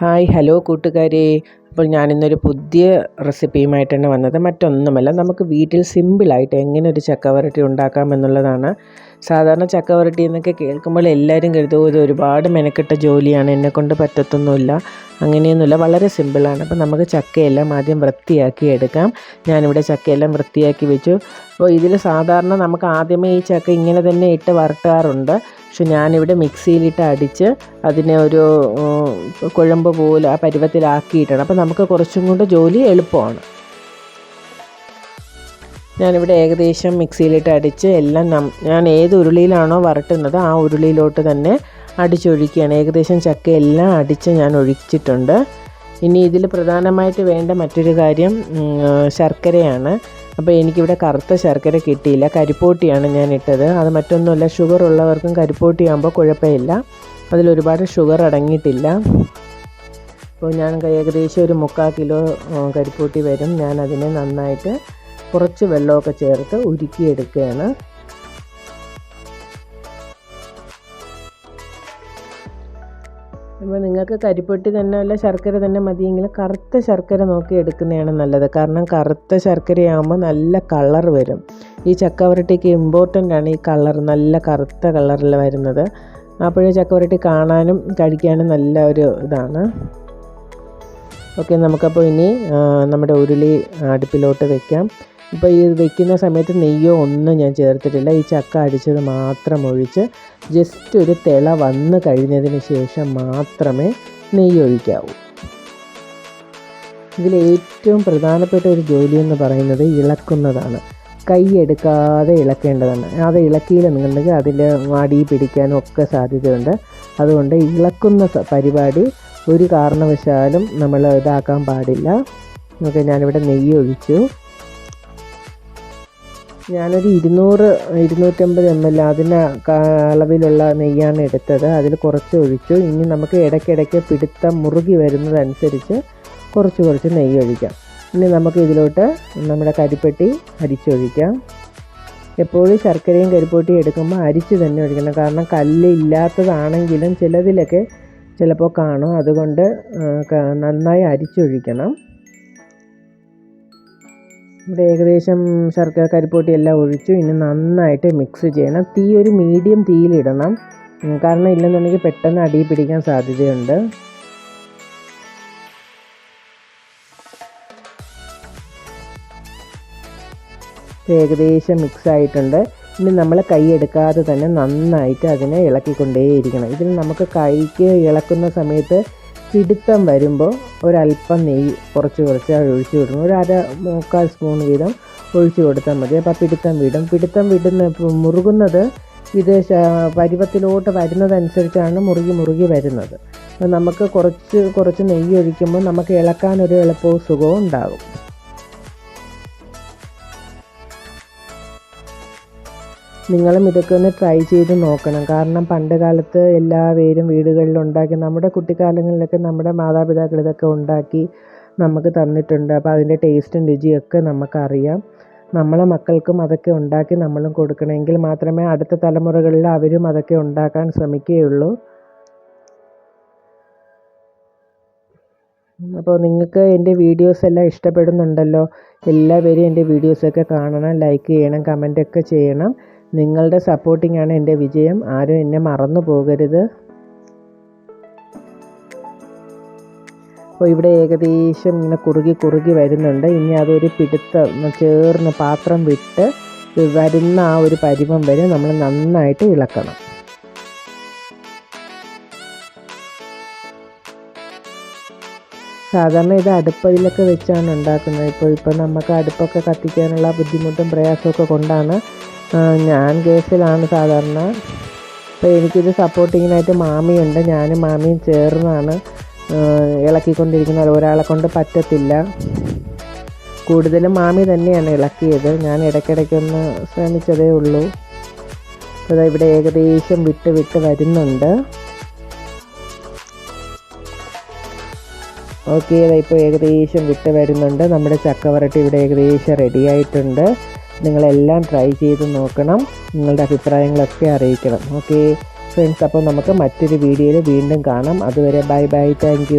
Hi hello കൂട്ടുകാരെ. അപ്പോൾ ഞാനിന്നൊരു പുതിയ റെസിപ്പിയുമായിട്ടാണ് വന്നത് മറ്റൊന്നുമല്ല നമുക്ക് വീട്ടിൽ സിമ്പിളായിട്ട് എങ്ങനെ ഒരു ചക്കവരട്ടി ഉണ്ടാക്കാം എന്നുള്ളതാണ്. സാധാരണ ചക്കവരട്ടി എന്നൊക്കെ കേൾക്കുമ്പോൾ എല്ലാവരും കരുതും ഇത് ഒരുപാട് മെനക്കെട്ട ജോലിയാണ് എന്നെക്കൊണ്ട് പറ്റത്തൊന്നുമില്ല. അങ്ങനെയൊന്നുമില്ല വളരെ സിമ്പിളാണ്. അപ്പോൾ നമുക്ക് ചക്കയെല്ലാം ആദ്യം വൃത്തിയാക്കി എടുക്കാം. ഞാനിവിടെ ചക്കയെല്ലാം വൃത്തിയാക്കി വെച്ചു. അപ്പോൾ ഇതിൽ സാധാരണ നമുക്ക് ആദ്യമേ ഈ ചക്ക ഇങ്ങനെ തന്നെ ഇട്ട് വറുക്കാറുണ്ട് പക്ഷെ ഞാനിവിടെ മിക്സിയിലിട്ട് അടിച്ച് അതിനെ ഒരു കുഴമ്പ് പോലെ ആ പരുവത്തിലാക്കിയിട്ടാണ്. അപ്പോൾ നമുക്ക് കുറച്ചും കൂടെ ജോലി എളുപ്പമാണ്. ഞാനിവിടെ ഏകദേശം മിക്സിയിലിട്ട് അടിച്ച് എല്ലാം ഞാൻ ഏത് ഉരുളിയിലാണോ വരട്ടുന്നത് ആ ഉരുളിയിലോട്ട് തന്നെ അടിച്ചൊഴിക്കുകയാണ്. ഏകദേശം ചക്ക എല്ലാം അടിച്ച് ഞാൻ ഒഴിച്ചിട്ടുണ്ട്. ഇനി ഇതിൽ പ്രധാനമായിട്ട് വേണ്ട മറ്റൊരു കാര്യം ശർക്കരയാണ്. അപ്പോൾ എനിക്കിവിടെ കറുത്ത ശർക്കര കിട്ടിയില്ല. കരിപ്പോട്ടിയാണ് ഞാൻ ഇട്ടത്. അത് മറ്റൊന്നുമല്ല ഷുഗർ ഉള്ളവർക്കും കരിപ്പോട്ടിയാകുമ്പോൾ കുഴപ്പമില്ല. അതിലൊരുപാട് ഷുഗർ അടങ്ങിയിട്ടില്ല. അപ്പോൾ ഞാൻ ഏകദേശം ഒരു മുക്കാൽ കിലോ കരിപ്പൂട്ടി വരും. ഞാൻ അതിനെ നന്നായിട്ട് കുറച്ച് വെള്ളമൊക്കെ ചേർത്ത് ഉരുക്കിയെടുക്കുകയാണ്. അപ്പോൾ നിങ്ങൾക്ക് കരിപ്പൊട്ടി തന്നെ അല്ല ശർക്കര തന്നെ മതിയെങ്കിൽ കറുത്ത ശർക്കര നോക്കി എടുക്കുന്നതാണ് നല്ലത്. കാരണം കറുത്ത ശർക്കരയാകുമ്പോൾ നല്ല കളർ വരും. ഈ ചക്കവരട്ടിക്ക് ഇമ്പോർട്ടന്റ് ആണ് ഈ കളർ നല്ല കറുത്ത കളറിൽ വരുന്നത്. അപ്പോഴേ ചക്കവരട്ടി കാണാനും കഴിക്കാനും നല്ല ഒരു ഇതാണ്. ഓക്കെ നമുക്കപ്പോൾ ഇനി നമ്മുടെ ഉരുളി അടുപ്പിലോട്ട് വെക്കാം. ഇപ്പോൾ ഈ വെക്കുന്ന സമയത്ത് നെയ്യോ ഒന്നും ഞാൻ ചേർത്തിട്ടില്ല. ഈ ചക്ക അടിച്ചത് മാത്രം ഒഴിച്ച് ജസ്റ്റ് ഒരു തിള വന്ന് കഴിഞ്ഞതിന് ശേഷം മാത്രമേ നെയ്യ് ഒഴിക്കാവൂ. ഇതിൽ ഏറ്റവും പ്രധാനപ്പെട്ട ഒരു ജോലി എന്ന് പറയുന്നത് ഇളക്കുന്നതാണ്. കൈ എടുക്കാതെ ഇളക്കേണ്ടതാണ്. അത് ഇളക്കിയില്ലെന്നുണ്ടെങ്കിൽ അതിൽ മടി പിടിക്കാനും ഒക്കെ സാധ്യതയുണ്ട്. അതുകൊണ്ട് ഇളക്കുന്ന പരിപാടി ഒരു കാരണവശാലും നമ്മൾ ഇതാക്കാൻ പാടില്ല. ഓക്കെ ഞാനിവിടെ നെയ്യ് ഒഴിച്ചു. ഞാനൊരു ഇരുന്നൂറ് ഇരുന്നൂറ്റമ്പത് എം എൽ അതിന് അളവിലുള്ള നെയ്യാണ് എടുത്തത്. അതിൽ കുറച്ച് ഒഴിച്ചു. ഇനി നമുക്ക് ഇടയ്ക്കിടയ്ക്ക് പിടുത്തം മുറുകി വരുന്നതനുസരിച്ച് കുറച്ച് കുറച്ച് നെയ്യ് ഒഴിക്കാം. ഇനി നമുക്ക് ഇതിലോട്ട് നമ്മുടെ കരിപ്പെട്ടി അരിച്ചൊഴിക്കാം. എപ്പോഴും ശർക്കരയും കരിപ്പൊട്ടിയും എടുക്കുമ്പോൾ അരിച്ച് തന്നെ ഒഴിക്കണം. കാരണം കല്ല് ഇല്ലാത്തതാണെങ്കിലും ചിലതിലൊക്കെ ചിലപ്പോൾ കാണും. അതുകൊണ്ട് നന്നായി അരിച്ചൊഴിക്കണം. ഇവിടെ ഏകദേശം ശർക്കര കരിപ്പൊട്ടി എല്ലാം ഒഴിച്ചു. ഇനി നന്നായിട്ട് മിക്സ് ചെയ്യണം. തീ ഒരു മീഡിയം തീയിലിടണം കാരണം ഇല്ലെന്നുണ്ടെങ്കിൽ പെട്ടെന്ന് അടി പിടിക്കാൻ സാധ്യതയുണ്ട്. ഏകദേശം മിക്സ് ആയിട്ടുണ്ട്. ഇനി നമ്മൾ കൈ എടുക്കാതെ തന്നെ നന്നായിട്ട് അതിനെ ഇളക്കിക്കൊണ്ടേയിരിക്കണം. ഇതിന് നമുക്ക് കൈക്ക് ഇളക്കുന്ന സമയത്ത് പിടുത്തം വരുമ്പോൾ ഒരല്പം നെയ്യ് കുറച്ച് കുറച്ച് ഒഴിച്ചു കൊടുക്കും ഒരു അര മുക്കാൽ സ്പൂൺ വീതം ഒഴിച്ചു കൊടുത്താൽ മതി. അപ്പോൾ പിടുത്തം വിടും. പിടുത്തം വിടുന്ന മുറുകുന്നത് ഇത് പരുവത്തിലോട്ട് വരുന്നതനുസരിച്ചാണ് മുറുകി മുറുകി വരുന്നത്. നമുക്ക് കുറച്ച് കുറച്ച് നെയ്യ് ഒഴിക്കുമ്പോൾ നമുക്ക് ഇളക്കാനൊരു എളുപ്പവും സുഖവും ഉണ്ടാകും. നിങ്ങളും ഇതൊക്കെ ഒന്ന് ട്രൈ ചെയ്ത് നോക്കണം. കാരണം പണ്ട് കാലത്ത് എല്ലാവരും വീടുകളിൽ ഉണ്ടാക്കി നമ്മുടെ കുട്ടിക്കാലങ്ങളിലൊക്കെ നമ്മുടെ മാതാപിതാക്കൾ ഇതൊക്കെ ഉണ്ടാക്കി നമുക്ക് തന്നിട്ടുണ്ട്. അപ്പോൾ അതിന്റെ ടേസ്റ്റും രുചിയൊക്കെ നമുക്കറിയാം. നമ്മളെ മക്കൾക്കും അതൊക്കെ ഉണ്ടാക്കി നമ്മളും കൊടുക്കണമെങ്കിൽ മാത്രമേ അടുത്ത തലമുറകളിൽ അവരും അതൊക്കെ ഉണ്ടാക്കാൻ ശ്രമിക്കുകയുള്ളൂ. അപ്പോൾ നിങ്ങൾക്ക് എന്റെ വീഡിയോസ് എല്ലാം ഇഷ്ടപ്പെടുന്നുണ്ടല്ലോ എല്ലാവരും എന്റെ വീഡിയോസൊക്കെ കാണണം ലൈക്ക് ചെയ്യണം കമന്റൊക്കെ ചെയ്യണം. നിങ്ങളുടെ സപ്പോർട്ടിംഗ് ആണ് എന്റെ വിജയം. ആരും എന്നെ മറന്നു പോകരുത്. അപ്പോൾ ഇവിടെ ഏകദേശം ഇങ്ങനെ കുറുകി കുറുകി വരുന്നുണ്ട്. ഇനി അതൊരു പിടുത്തം ചേർന്ന് പാത്രം വിട്ട് വരുന്ന ആ ഒരു പരിമം വരെ നമ്മൾ നന്നായിട്ട് ഇളക്കണം. സാധാരണ ഇത് അടുപ്പതിലൊക്കെ വെച്ചാണ് ഉണ്ടാക്കുന്നത്. ഇപ്പോൾ ഇപ്പോൾ നമുക്ക് അടുപ്പൊക്കെ കത്തിക്കാനുള്ള ബുദ്ധിമുട്ടും പ്രയാസമൊക്കെ കൊണ്ടാണ് ഞാൻ ഗ്യാസിലാണ് സാധാരണ. അപ്പോൾ എനിക്കിത് സപ്പോർട്ടിങ്ങിനായിട്ട് മാമിയുണ്ട്. ഞാനും മാമിയും ചേർന്നാണ് ഇളക്കിക്കൊണ്ടിരിക്കുന്നത്. ഒരാളെ കൊണ്ട് പറ്റത്തില്ല. കൂടുതലും മാമി തന്നെയാണ് ഇളക്കിയത്. ഞാൻ ഇടയ്ക്കിടയ്ക്കൊന്ന് ശ്രമിച്ചതേ ഉള്ളൂ. അത് ഇവിടെ ഏകദേശം വിട്ട് വിട്ട് വരുന്നുണ്ട്. ഓക്കെ ഇപ്പോൾ ഏകദേശം വിട്ട് വരുന്നുണ്ട്. നമ്മുടെ ചക്കവരട്ടി ഇവിടെ ഏകദേശം റെഡി ആയിട്ടുണ്ട്. നിങ്ങളെല്ലാം ട്രൈ ചെയ്ത് നോക്കണം. നിങ്ങളുടെ അഭിപ്രായങ്ങളൊക്കെ അറിയിക്കണം. ഓക്കെ ഫ്രണ്ട്സ് അപ്പോൾ നമുക്ക് മറ്റൊരു വീഡിയോയിൽ വീണ്ടും കാണാം. അതുവരെ ബൈ ബൈ താങ്ക്